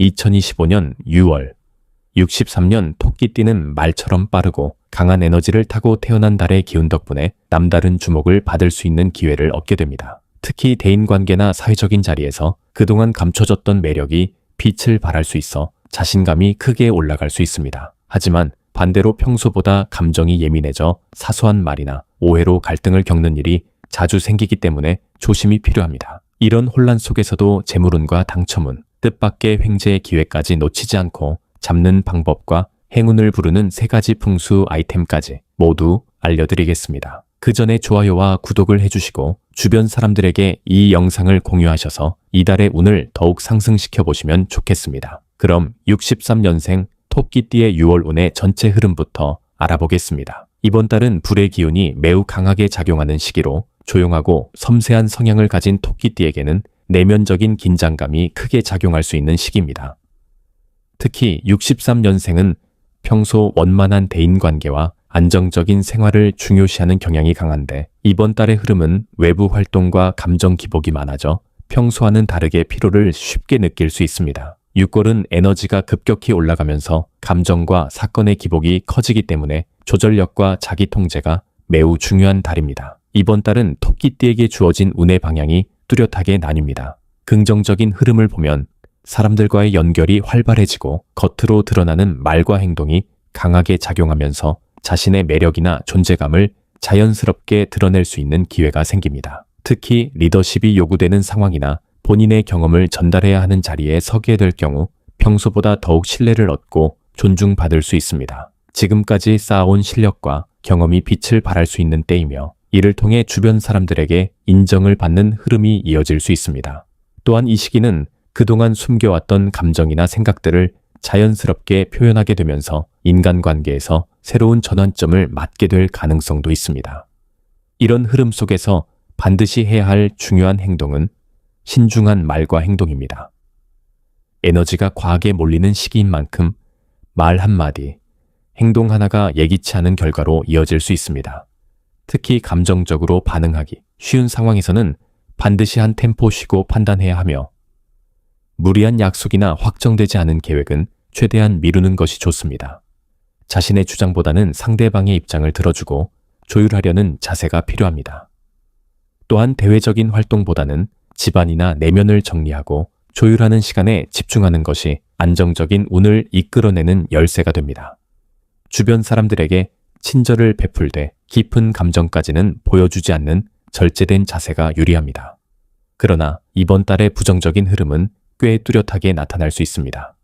2025년 6월 63년 토끼띠는 말처럼 빠르고 강한 에너지를 타고 태어난 달의 기운 덕분에 남다른 주목을 받을 수 있는 기회를 얻게 됩니다. 특히 대인관계나 사회적인 자리에서 그동안 감춰졌던 매력이 빛을 발할 수 있어 자신감이 크게 올라갈 수 있습니다. 하지만 반대로 평소보다 감정이 예민해져 사소한 말이나 오해로 갈등을 겪는 일이 자주 생기기 때문에 조심이 필요합니다. 이런 혼란 속에서도 재물운과 당첨운, 뜻밖의 횡재의 기회까지 놓치지 않고 잡는 방법과 행운을 부르는 세 가지 풍수 아이템까지 모두 알려드리겠습니다. 그 전에 좋아요와 구독을 해주시고 주변 사람들에게 이 영상을 공유하셔서 이달의 운을 더욱 상승시켜 보시면 좋겠습니다. 그럼 63년생 토끼띠의 6월 운의 전체 흐름부터 알아보겠습니다. 이번 달은 불의 기운이 매우 강하게 작용하는 시기로 조용하고 섬세한 성향을 가진 토끼띠에게는 내면적인 긴장감이 크게 작용할 수 있는 시기입니다. 특히 63년생은 평소 원만한 대인관계와 안정적인 생활을 중요시하는 경향이 강한데 이번 달의 흐름은 외부 활동과 감정 기복이 많아져 평소와는 다르게 피로를 쉽게 느낄 수 있습니다. 6월은 에너지가 급격히 올라가면서 감정과 사건의 기복이 커지기 때문에 조절력과 자기 통제가 매우 중요한 달입니다. 이번 달은 토끼띠에게 주어진 운의 방향이 뚜렷하게 나뉩니다. 긍정적인 흐름을 보면 사람들과의 연결이 활발해지고 겉으로 드러나는 말과 행동이 강하게 작용하면서 자신의 매력이나 존재감을 자연스럽게 드러낼 수 있는 기회가 생깁니다. 특히 리더십이 요구되는 상황이나 본인의 경험을 전달해야 하는 자리에 서게 될 경우 평소보다 더욱 신뢰를 얻고 존중받을 수 있습니다. 지금까지 쌓아온 실력과 경험이 빛을 발할 수 있는 때이며 이를 통해 주변 사람들에게 인정을 받는 흐름이 이어질 수 있습니다. 또한 이 시기는 그동안 숨겨왔던 감정이나 생각들을 자연스럽게 표현하게 되면서 인간관계에서 새로운 전환점을 맞게 될 가능성도 있습니다. 이런 흐름 속에서 반드시 해야 할 중요한 행동은 신중한 말과 행동입니다. 에너지가 과하게 몰리는 시기인 만큼 말 한마디, 행동 하나가 예기치 않은 결과로 이어질 수 있습니다. 특히 감정적으로 반응하기 쉬운 상황에서는 반드시 한 템포 쉬고 판단해야 하며 무리한 약속이나 확정되지 않은 계획은 최대한 미루는 것이 좋습니다. 자신의 주장보다는 상대방의 입장을 들어주고 조율하려는 자세가 필요합니다. 또한 대외적인 활동보다는 집안이나 내면을 정리하고 조율하는 시간에 집중하는 것이 안정적인 운을 이끌어내는 열쇠가 됩니다. 주변 사람들에게 친절을 베풀되 깊은 감정까지는 보여주지 않는 절제된 자세가 유리합니다. 그러나 이번 달의 부정적인 흐름은 꽤 뚜렷하게 나타날 수 있습니다.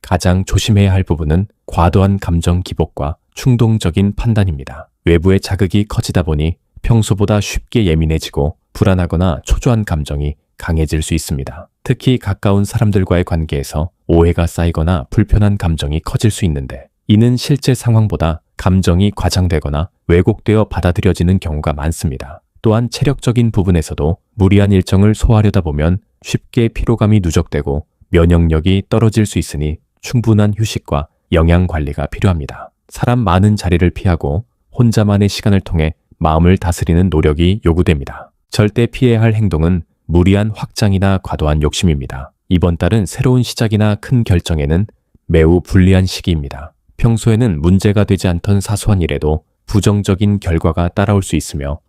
가장 조심해야 할 부분은 과도한 감정 기복과 충동적인 판단입니다. 외부의 자극이 커지다 보니 평소보다 쉽게 예민해지고 불안하거나 초조한 감정이 강해질 수 있습니다. 특히 가까운 사람들과의 관계에서 오해가 쌓이거나 불편한 감정이 커질 수 있는데 이는 실제 상황보다 감정이 과장되거나 왜곡되어 받아들여지는 경우가 많습니다. 또한 체력적인 부분에서도 무리한 일정을 소화하려다 보면 쉽게 피로감이 누적되고 면역력이 떨어질 수 있으니 충분한 휴식과 영양 관리가 필요합니다. 사람 많은 자리를 피하고 혼자만의 시간을 통해 마음을 다스리는 노력이 요구됩니다. 절대 피해야 할 행동은 무리한 확장이나 과도한 욕심입니다. 이번 달은 새로운 시작이나 큰 결정에는 매우 불리한 시기입니다. 평소에는 문제가 되지 않던 사소한 일에도 부정적인 결과가 따라올 수 있으며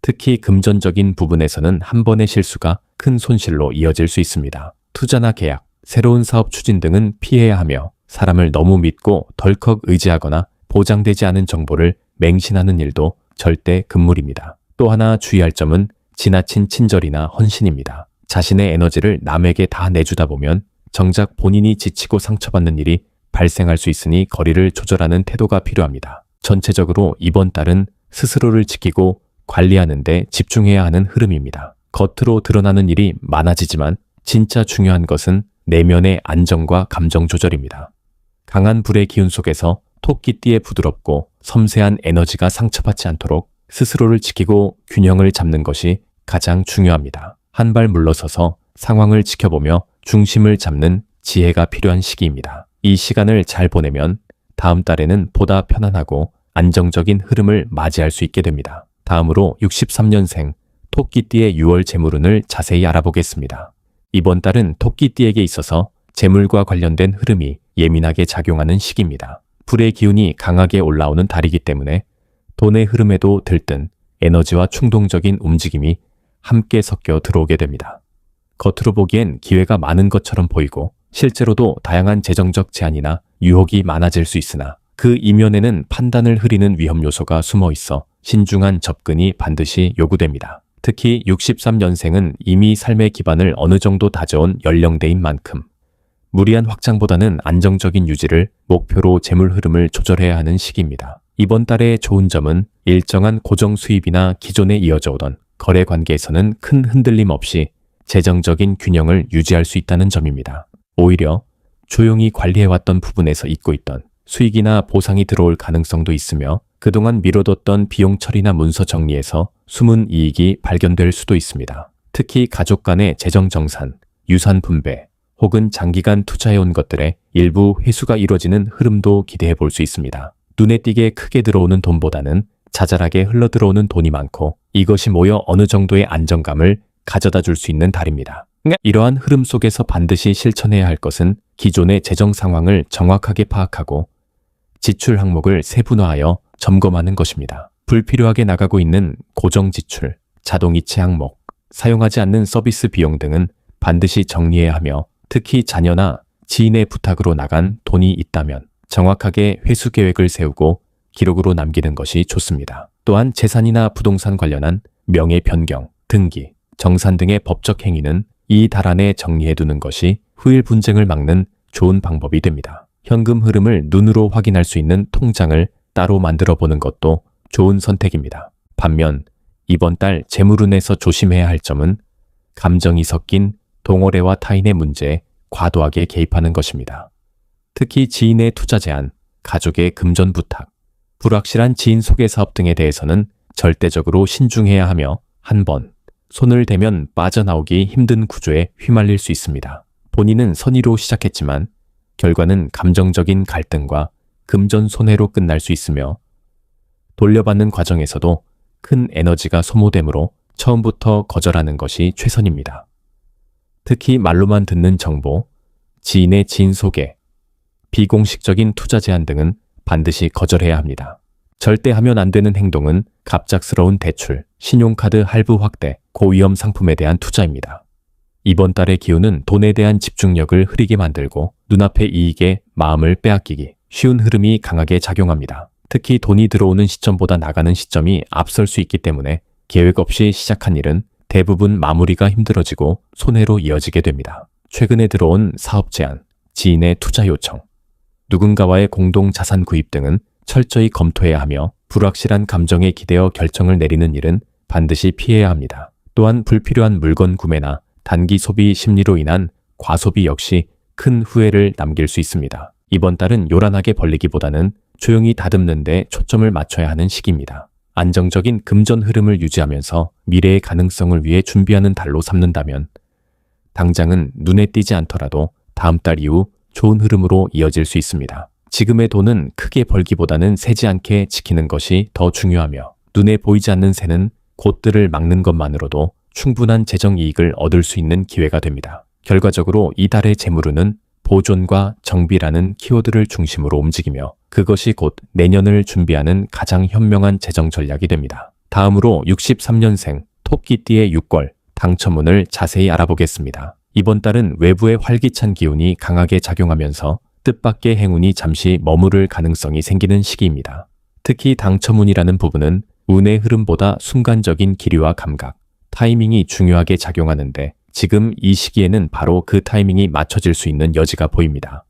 특히 금전적인 부분에서는 한 번의 실수가 큰 손실로 이어질 수 있습니다. 투자나 계약, 새로운 사업 추진 등은 피해야 하며 사람을 너무 믿고 덜컥 의지하거나 보장되지 않은 정보를 맹신하는 일도 절대 금물입니다. 또 하나 주의할 점은 지나친 친절이나 헌신입니다. 자신의 에너지를 남에게 다 내주다 보면 정작 본인이 지치고 상처받는 일이 발생할 수 있으니 거리를 조절하는 태도가 필요합니다. 전체적으로 이번 달은 스스로를 지키고 관리하는 데 집중해야 하는 흐름입니다. 겉으로 드러나는 일이 많아지지만 진짜 중요한 것은 내면의 안정과 감정 조절입니다. 강한 불의 기운 속에서 토끼띠의 부드럽고 섬세한 에너지가 상처받지 않도록 스스로를 지키고 균형을 잡는 것이 가장 중요합니다. 한 발 물러서서 상황을 지켜보며 중심을 잡는 지혜가 필요한 시기입니다. 이 시간을 잘 보내면 다음 달에는 보다 편안하고 안정적인 흐름을 맞이할 수 있게 됩니다. 다음으로 63년생 토끼띠의 6월 재물운을 자세히 알아보겠습니다. 이번 달은 토끼띠에게 있어서 재물과 관련된 흐름이 예민하게 작용하는 시기입니다. 불의 기운이 강하게 올라오는 달이기 때문에 돈의 흐름에도 들뜬 에너지와 충동적인 움직임이 함께 섞여 들어오게 됩니다. 겉으로 보기엔 기회가 많은 것처럼 보이고 실제로도 다양한 재정적 제한이나 유혹이 많아질 수 있으나 그 이면에는 판단을 흐리는 위험 요소가 숨어 있어 신중한 접근이 반드시 요구됩니다. 특히 63년생은 이미 삶의 기반을 어느 정도 다져온 연령대인 만큼 무리한 확장보다는 안정적인 유지를 목표로 재물 흐름을 조절해야 하는 시기입니다. 이번 달의 좋은 점은 일정한 고정 수입이나 기존에 이어져 오던 거래 관계에서는 큰 흔들림 없이 재정적인 균형을 유지할 수 있다는 점입니다. 오히려 조용히 관리해왔던 부분에서 잊고 있던 수익이나 보상이 들어올 가능성도 있으며 그동안 미뤄뒀던 비용 처리나 문서 정리에서 숨은 이익이 발견될 수도 있습니다. 특히 가족 간의 재정 정산, 유산 분배, 혹은 장기간 투자해온 것들의 일부 회수가 이루어지는 흐름도 기대해 볼 수 있습니다. 눈에 띄게 크게 들어오는 돈보다는 자잘하게 흘러들어오는 돈이 많고 이것이 모여 어느 정도의 안정감을 가져다 줄 수 있는 달입니다. 이러한 흐름 속에서 반드시 실천해야 할 것은 기존의 재정 상황을 정확하게 파악하고 지출 항목을 세분화하여 점검하는 것입니다. 불필요하게 나가고 있는 고정 지출, 자동이체 항목, 사용하지 않는 서비스 비용 등은 반드시 정리해야 하며 특히 자녀나 지인의 부탁으로 나간 돈이 있다면 정확하게 회수 계획을 세우고 기록으로 남기는 것이 좋습니다. 또한 재산이나 부동산 관련한 명예 변경, 등기, 정산 등의 법적 행위는 이 달 안에 정리해 두는 것이 후일 분쟁을 막는 좋은 방법이 됩니다. 현금 흐름을 눈으로 확인할 수 있는 통장을 따로 만들어 보는 것도 좋은 선택입니다. 반면 이번 달 재물운에서 조심해야 할 점은 감정이 섞인 동호회와 타인의 문제에 과도하게 개입하는 것입니다. 특히 지인의 투자 제한, 가족의 금전 부탁, 불확실한 지인 소개 사업 등에 대해서는 절대적으로 신중해야 하며 한 번 손을 대면 빠져나오기 힘든 구조에 휘말릴 수 있습니다. 본인은 선의로 시작했지만 결과는 감정적인 갈등과 금전 손해로 끝날 수 있으며 돌려받는 과정에서도 큰 에너지가 소모되므로 처음부터 거절하는 것이 최선입니다. 특히 말로만 듣는 정보, 지인의 지인 소개, 비공식적인 투자 제한 등은 반드시 거절해야 합니다. 절대 하면 안 되는 행동은 갑작스러운 대출, 신용카드 할부 확대, 고위험 상품에 대한 투자입니다. 이번 달의 기운은 돈에 대한 집중력을 흐리게 만들고 눈앞의 이익에 마음을 빼앗기기 쉬운 흐름이 강하게 작용합니다. 특히 돈이 들어오는 시점보다 나가는 시점이 앞설 수 있기 때문에 계획 없이 시작한 일은 대부분 마무리가 힘들어지고 손해로 이어지게 됩니다. 최근에 들어온 사업 제안, 지인의 투자 요청, 누군가와의 공동 자산 구입 등은 철저히 검토해야 하며 불확실한 감정에 기대어 결정을 내리는 일은 반드시 피해야 합니다. 또한 불필요한 물건 구매나 단기 소비 심리로 인한 과소비 역시 큰 후회를 남길 수 있습니다. 이번 달은 요란하게 벌리기보다는 조용히 다듬는데 초점을 맞춰야 하는 시기입니다. 안정적인 금전 흐름을 유지하면서 미래의 가능성을 위해 준비하는 달로 삼는다면 당장은 눈에 띄지 않더라도 다음 달 이후 좋은 흐름으로 이어질 수 있습니다. 지금의 돈은 크게 벌기보다는 새지 않게 지키는 것이 더 중요하며 눈에 보이지 않는 새는 곧들을 막는 것만으로도 충분한 재정 이익을 얻을 수 있는 기회가 됩니다. 결과적으로 이달의 재물운은 보존과 정비라는 키워드를 중심으로 움직이며 그것이 곧 내년을 준비하는 가장 현명한 재정 전략이 됩니다. 다음으로 63년생 토끼띠의 6월 당첨운을 자세히 알아보겠습니다. 이번 달은 외부의 활기찬 기운이 강하게 작용하면서 뜻밖의 행운이 잠시 머무를 가능성이 생기는 시기입니다. 특히 당첨운이라는 부분은 운의 흐름보다 순간적인 기류와 감각, 타이밍이 중요하게 작용하는데 지금 이 시기에는 바로 그 타이밍이 맞춰질 수 있는 여지가 보입니다.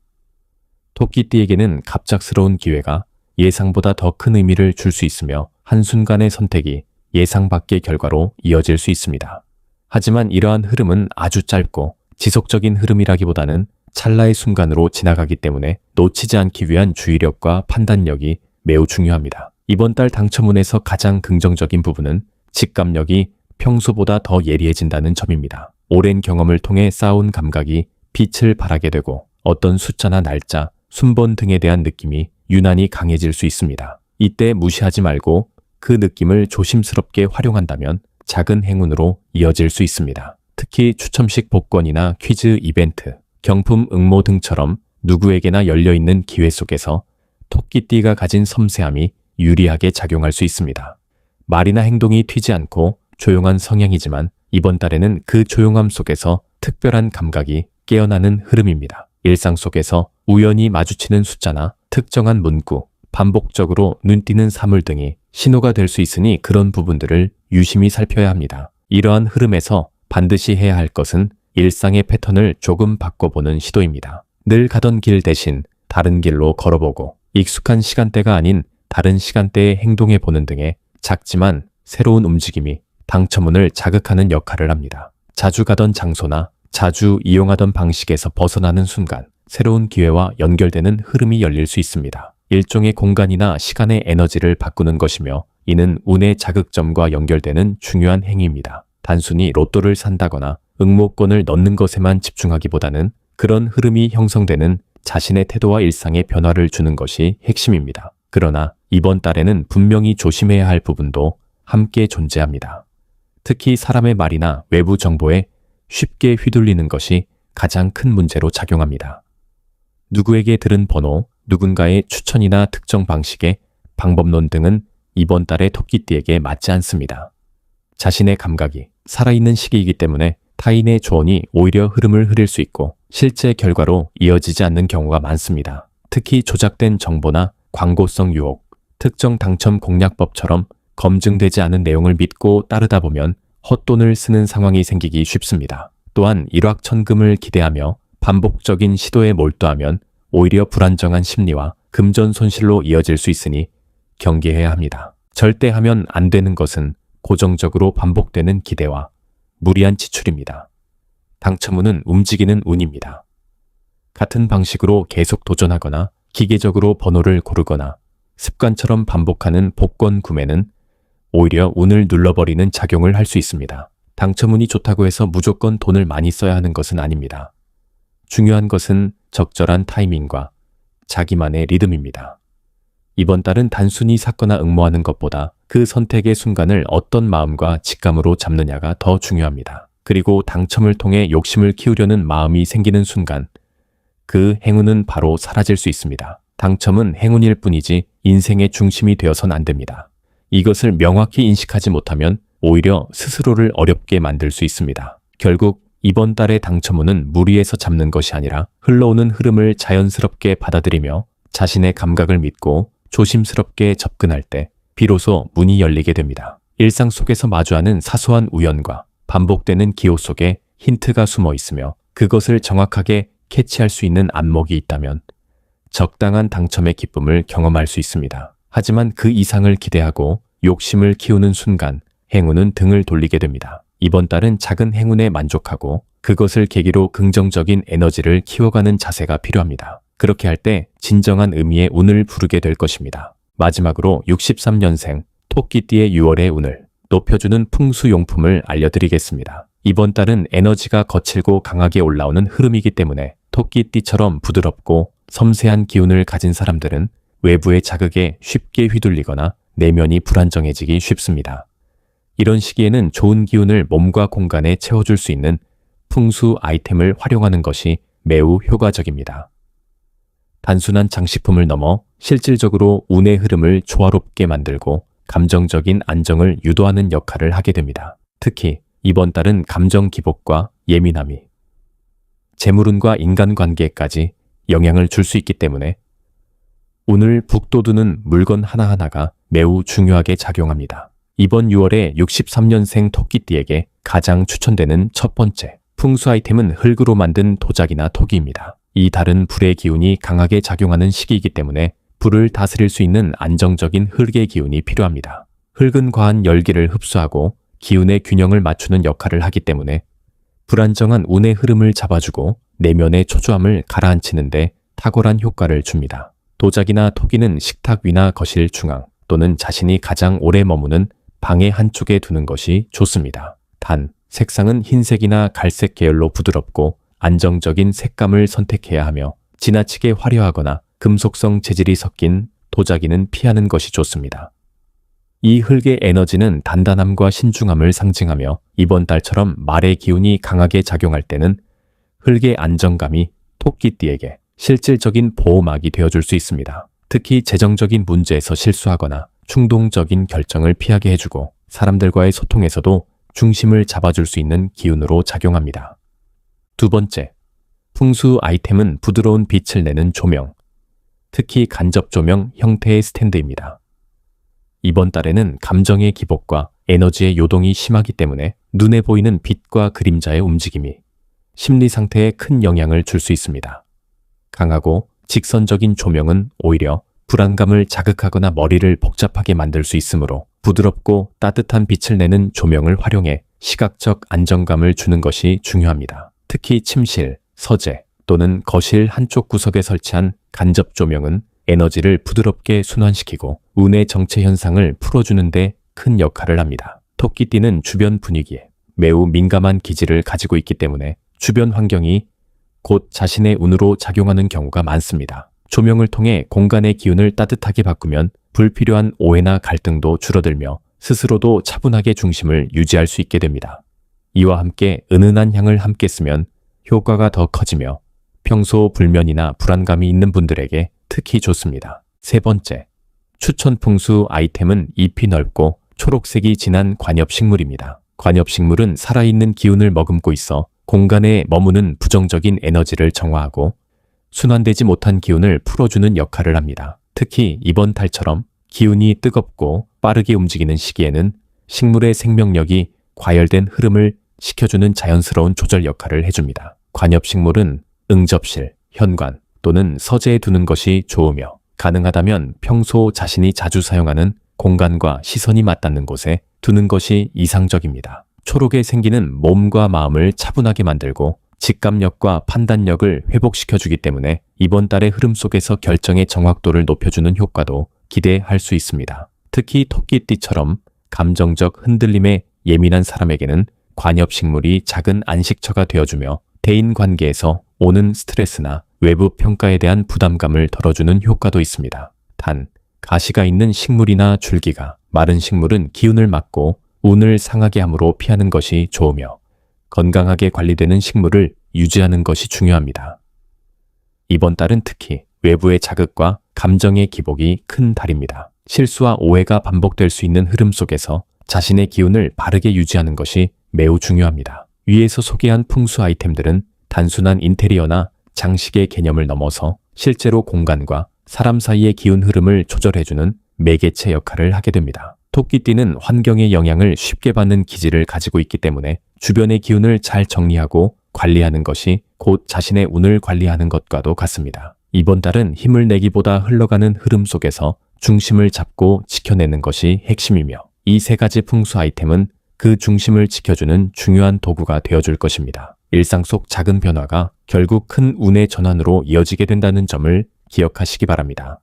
토끼띠에게는 갑작스러운 기회가 예상보다 더 큰 의미를 줄 수 있으며 한순간의 선택이 예상 밖의 결과로 이어질 수 있습니다. 하지만 이러한 흐름은 아주 짧고 지속적인 흐름이라기보다는 찰나의 순간으로 지나가기 때문에 놓치지 않기 위한 주의력과 판단력이 매우 중요합니다. 이번 달 당첨운에서 가장 긍정적인 부분은 직감력이 평소보다 더 예리해진다는 점입니다. 오랜 경험을 통해 쌓아온 감각이 빛을 발하게 되고 어떤 숫자나 날짜, 순번 등에 대한 느낌이 유난히 강해질 수 있습니다. 이때 무시하지 말고 그 느낌을 조심스럽게 활용한다면 작은 행운으로 이어질 수 있습니다. 특히 추첨식 복권이나 퀴즈 이벤트, 경품 응모 등처럼 누구에게나 열려있는 기회 속에서 토끼띠가 가진 섬세함이 유리하게 작용할 수 있습니다. 말이나 행동이 튀지 않고 조용한 성향이지만 이번 달에는 그 조용함 속에서 특별한 감각이 깨어나는 흐름입니다. 일상 속에서 우연히 마주치는 숫자나 특정한 문구, 반복적으로 눈띄는 사물 등이 신호가 될 수 있으니 그런 부분들을 유심히 살펴야 합니다. 이러한 흐름에서 반드시 해야 할 것은 일상의 패턴을 조금 바꿔보는 시도입니다. 늘 가던 길 대신 다른 길로 걸어보고 익숙한 시간대가 아닌 다른 시간대에 행동해 보는 등의 작지만 새로운 움직임이 당첨운을 자극하는 역할을 합니다. 자주 가던 장소나 자주 이용하던 방식에서 벗어나는 순간 새로운 기회와 연결되는 흐름이 열릴 수 있습니다. 일종의 공간이나 시간의 에너지를 바꾸는 것이며 이는 운의 자극점과 연결되는 중요한 행위입니다. 단순히 로또를 산다거나 응모권을 넣는 것에만 집중하기보다는 그런 흐름이 형성되는 자신의 태도와 일상에 변화를 주는 것이 핵심입니다. 그러나 이번 달에는 분명히 조심해야 할 부분도 함께 존재합니다. 특히 사람의 말이나 외부 정보에 쉽게 휘둘리는 것이 가장 큰 문제로 작용합니다. 누구에게 들은 번호, 누군가의 추천이나 특정 방식의 방법론 등은 이번 달의 토끼띠에게 맞지 않습니다. 자신의 감각이 살아있는 시기이기 때문에 타인의 조언이 오히려 흐름을 흐릴 수 있고 실제 결과로 이어지지 않는 경우가 많습니다. 특히 조작된 정보나 광고성 유혹, 특정 당첨 공략법처럼 검증되지 않은 내용을 믿고 따르다 보면 헛돈을 쓰는 상황이 생기기 쉽습니다. 또한 일확천금을 기대하며 반복적인 시도에 몰두하면 오히려 불안정한 심리와 금전 손실로 이어질 수 있으니 경계해야 합니다. 절대 하면 안 되는 것은 고정적으로 반복되는 기대와 무리한 지출입니다. 당첨운은 움직이는 운입니다. 같은 방식으로 계속 도전하거나 기계적으로 번호를 고르거나 습관처럼 반복하는 복권 구매는 오히려 운을 눌러버리는 작용을 할 수 있습니다. 당첨운이 좋다고 해서 무조건 돈을 많이 써야 하는 것은 아닙니다. 중요한 것은 적절한 타이밍과 자기만의 리듬입니다. 이번 달은 단순히 샀거나 응모하는 것보다 그 선택의 순간을 어떤 마음과 직감으로 잡느냐가 더 중요합니다. 그리고 당첨을 통해 욕심을 키우려는 마음이 생기는 순간 그 행운은 바로 사라질 수 있습니다. 당첨은 행운일 뿐이지 인생의 중심이 되어선 안 됩니다. 이것을 명확히 인식하지 못하면 오히려 스스로를 어렵게 만들 수 있습니다. 결국 이번 달의 당첨운은 무리해서 잡는 것이 아니라 흘러오는 흐름을 자연스럽게 받아들이며 자신의 감각을 믿고 조심스럽게 접근할 때 비로소 문이 열리게 됩니다. 일상 속에서 마주하는 사소한 우연과 반복되는 기호 속에 힌트가 숨어 있으며 그것을 정확하게 캐치할 수 있는 안목이 있다면 적당한 당첨의 기쁨을 경험할 수 있습니다. 하지만 그 이상을 기대하고 욕심을 키우는 순간 행운은 등을 돌리게 됩니다. 이번 달은 작은 행운에 만족하고 그것을 계기로 긍정적인 에너지를 키워가는 자세가 필요합니다. 그렇게 할 때 진정한 의미의 운을 부르게 될 것입니다. 마지막으로 63년생 토끼띠의 6월의 운을 높여주는 풍수용품을 알려드리겠습니다. 이번 달은 에너지가 거칠고 강하게 올라오는 흐름이기 때문에 토끼띠처럼 부드럽고 섬세한 기운을 가진 사람들은 외부의 자극에 쉽게 휘둘리거나 내면이 불안정해지기 쉽습니다. 이런 시기에는 좋은 기운을 몸과 공간에 채워줄 수 있는 풍수 아이템을 활용하는 것이 매우 효과적입니다. 단순한 장식품을 넘어 실질적으로 운의 흐름을 조화롭게 만들고 감정적인 안정을 유도하는 역할을 하게 됩니다. 특히 이번 달은 감정 기복과 예민함이 재물운과 인간관계까지 영향을 줄 수 있기 때문에 운을 북돋우는 물건 하나하나가 매우 중요하게 작용합니다. 이번 6월에 63년생 토끼띠에게 가장 추천되는 첫 번째 풍수 아이템은 흙으로 만든 도자기나 토기입니다. 이 달은 불의 기운이 강하게 작용하는 시기이기 때문에 불을 다스릴 수 있는 안정적인 흙의 기운이 필요합니다. 흙은 과한 열기를 흡수하고 기운의 균형을 맞추는 역할을 하기 때문에 불안정한 운의 흐름을 잡아주고 내면의 초조함을 가라앉히는데 탁월한 효과를 줍니다. 도자기나 토기는 식탁 위나 거실 중앙 또는 자신이 가장 오래 머무는 방의 한쪽에 두는 것이 좋습니다. 단, 색상은 흰색이나 갈색 계열로 부드럽고 안정적인 색감을 선택해야 하며 지나치게 화려하거나 금속성 재질이 섞인 도자기는 피하는 것이 좋습니다. 이 흙의 에너지는 단단함과 신중함을 상징하며 이번 달처럼 말의 기운이 강하게 작용할 때는 흙의 안정감이 토끼띠에게 실질적인 보호막이 되어줄 수 있습니다. 특히 재정적인 문제에서 실수하거나 충동적인 결정을 피하게 해주고 사람들과의 소통에서도 중심을 잡아줄 수 있는 기운으로 작용합니다. 두 번째, 풍수 아이템은 부드러운 빛을 내는 조명, 특히 간접 조명 형태의 스탠드입니다. 이번 달에는 감정의 기복과 에너지의 요동이 심하기 때문에 눈에 보이는 빛과 그림자의 움직임이 심리 상태에 큰 영향을 줄 수 있습니다. 강하고 직선적인 조명은 오히려 불안감을 자극하거나 머리를 복잡하게 만들 수 있으므로 부드럽고 따뜻한 빛을 내는 조명을 활용해 시각적 안정감을 주는 것이 중요합니다. 특히 침실, 서재 또는 거실 한쪽 구석에 설치한 간접 조명은 에너지를 부드럽게 순환시키고 운의 정체 현상을 풀어주는 데 큰 역할을 합니다. 토끼띠는 주변 분위기에 매우 민감한 기질을 가지고 있기 때문에 주변 환경이 곧 자신의 운으로 작용하는 경우가 많습니다. 조명을 통해 공간의 기운을 따뜻하게 바꾸면 불필요한 오해나 갈등도 줄어들며 스스로도 차분하게 중심을 유지할 수 있게 됩니다. 이와 함께 은은한 향을 함께 쓰면 효과가 더 커지며 평소 불면이나 불안감이 있는 분들에게 특히 좋습니다. 세 번째, 추천 풍수 아이템은 잎이 넓고 초록색이 진한 관엽식물입니다. 관엽식물은 살아있는 기운을 머금고 있어 공간에 머무는 부정적인 에너지를 정화하고 순환되지 못한 기운을 풀어주는 역할을 합니다. 특히 이번 달처럼 기운이 뜨겁고 빠르게 움직이는 시기에는 식물의 생명력이 과열된 흐름을 시켜주는 자연스러운 조절 역할을 해줍니다. 관엽식물은 응접실, 현관 또는 서재에 두는 것이 좋으며 가능하다면 평소 자신이 자주 사용하는 공간과 시선이 맞닿는 곳에 두는 것이 이상적입니다. 초록에 생기는 몸과 마음을 차분하게 만들고 직감력과 판단력을 회복시켜주기 때문에 이번 달의 흐름 속에서 결정의 정확도를 높여주는 효과도 기대할 수 있습니다. 특히 토끼띠처럼 감정적 흔들림에 예민한 사람에게는 관엽식물이 작은 안식처가 되어주며 대인 관계에서 오는 스트레스나 외부 평가에 대한 부담감을 덜어주는 효과도 있습니다. 단, 가시가 있는 식물이나 줄기가 마른 식물은 기운을 막고 운을 상하게 함으로 피하는 것이 좋으며 건강하게 관리되는 식물을 유지하는 것이 중요합니다. 이번 달은 특히 외부의 자극과 감정의 기복이 큰 달입니다. 실수와 오해가 반복될 수 있는 흐름 속에서 자신의 기운을 바르게 유지하는 것이 매우 중요합니다. 위에서 소개한 풍수 아이템들은 단순한 인테리어나 장식의 개념을 넘어서 실제로 공간과 사람 사이의 기운 흐름을 조절해주는 매개체 역할을 하게 됩니다. 토끼띠는 환경의 영향을 쉽게 받는 기질을 가지고 있기 때문에 주변의 기운을 잘 정리하고 관리하는 것이 곧 자신의 운을 관리하는 것과도 같습니다. 이번 달은 힘을 내기보다 흘러가는 흐름 속에서 중심을 잡고 지켜내는 것이 핵심이며 이 세 가지 풍수 아이템은 그 중심을 지켜주는 중요한 도구가 되어줄 것입니다. 일상 속 작은 변화가 결국 큰 운의 전환으로 이어지게 된다는 점을 기억하시기 바랍니다.